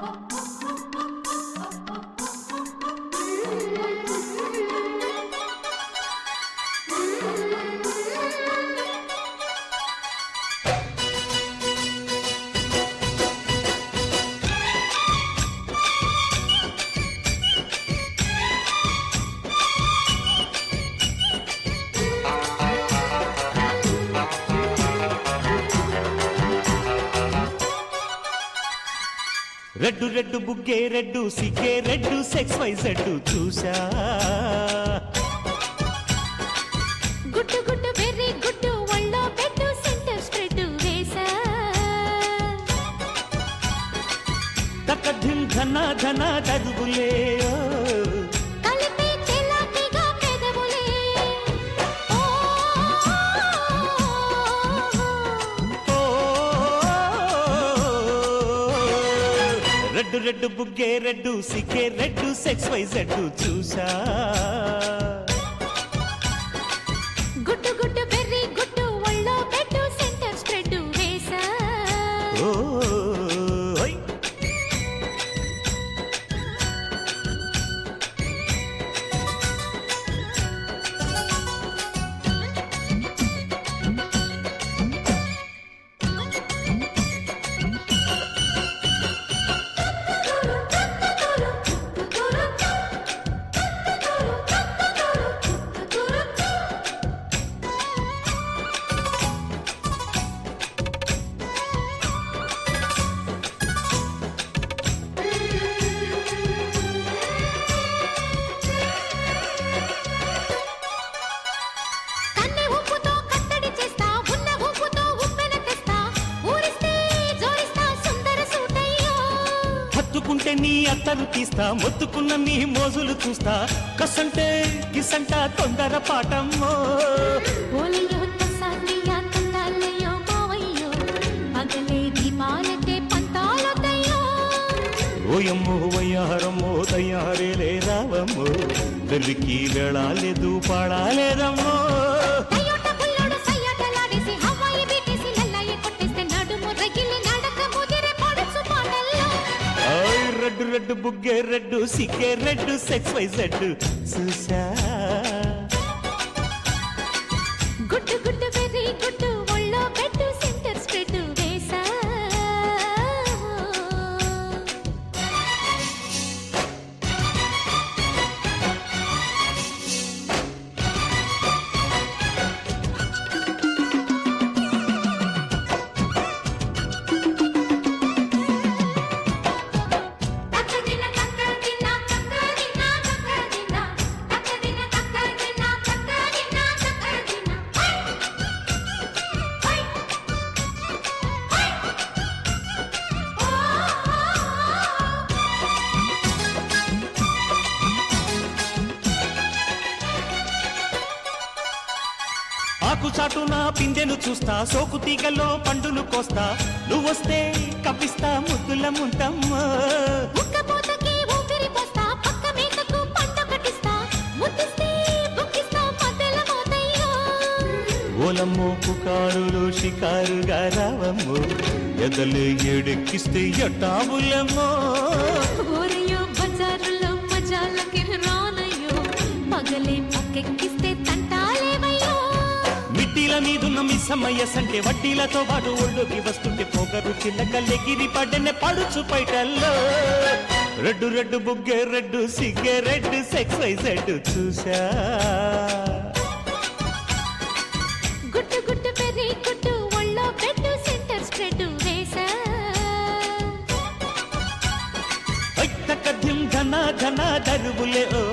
oh. Red red బుగ్గే red సిగ్గే red sex why Z చూసా. గుట్టు గుట్టు వెర్రి గుట్టు ఒళ్ళో పెట్టు సెంటర్ స్ప్రెడ్ వేసా. తక్క ధిమ్ ధన ధన దరువులే రెడ్డు రెడ్డు బుగ్గే రెడ్డు సిక్కే రెడ్డు సెక్స్ వై జెడ్డు చూసా. గుడ్డు మొత్తుకుంటే నీ అత్తను తీస్తా మొత్తుకున్న నీ మోజులు చూస్తా. కసంటే కిసంట తొందర పాటమ్మో ఓయమ్మో వయ్యారమ్మో తయ్యారే రావమ్మో తల్లికి వెళ్ళాలేదు పాడాలేదమ్మో రెడ్డు బుగ్గే రెడ్డు సిగ్గే రెడ్డు సెక్స్ వై జెడ్ చూసా చాటు చాటున పిందెను చూస్తా సోకు తీగలో పండులు కోస్తా. నువ్వొస్తే కపిస్తా ముద్దుల ముంతమ్మ ఓలమ్మో పుకారులు షికారుగా రావమ్మో. ఎదలు ఎడుక్కిస్తే ఎట్టావులమ్మో బజారులో మజాలకి రానయ్యో. పగలే పక్కెక్కిస్తే మిట్టిల మీదున్న మిస్సమ్మయ్య సంటే వడ్డీలతో పాటు ఒళ్ళోకి వస్తుంటే పొగరు చిల్లకల్లెగిరి పడ్డనే పడుచు పైటల్లో. రెడ్డు రెడ్డు బుగ్గే రెడ్డు సిగ్గే రెడ్డు సెక్స్ వైజెడ్ చూసా గుట్టు గుట్టు పెర్రి గుట్టు ఒళ్ళో పెట్టు సెంటర్ స్ప్రెడ్ వేసా తక్క ధిమ్ ధన ధన దరువులే ఓ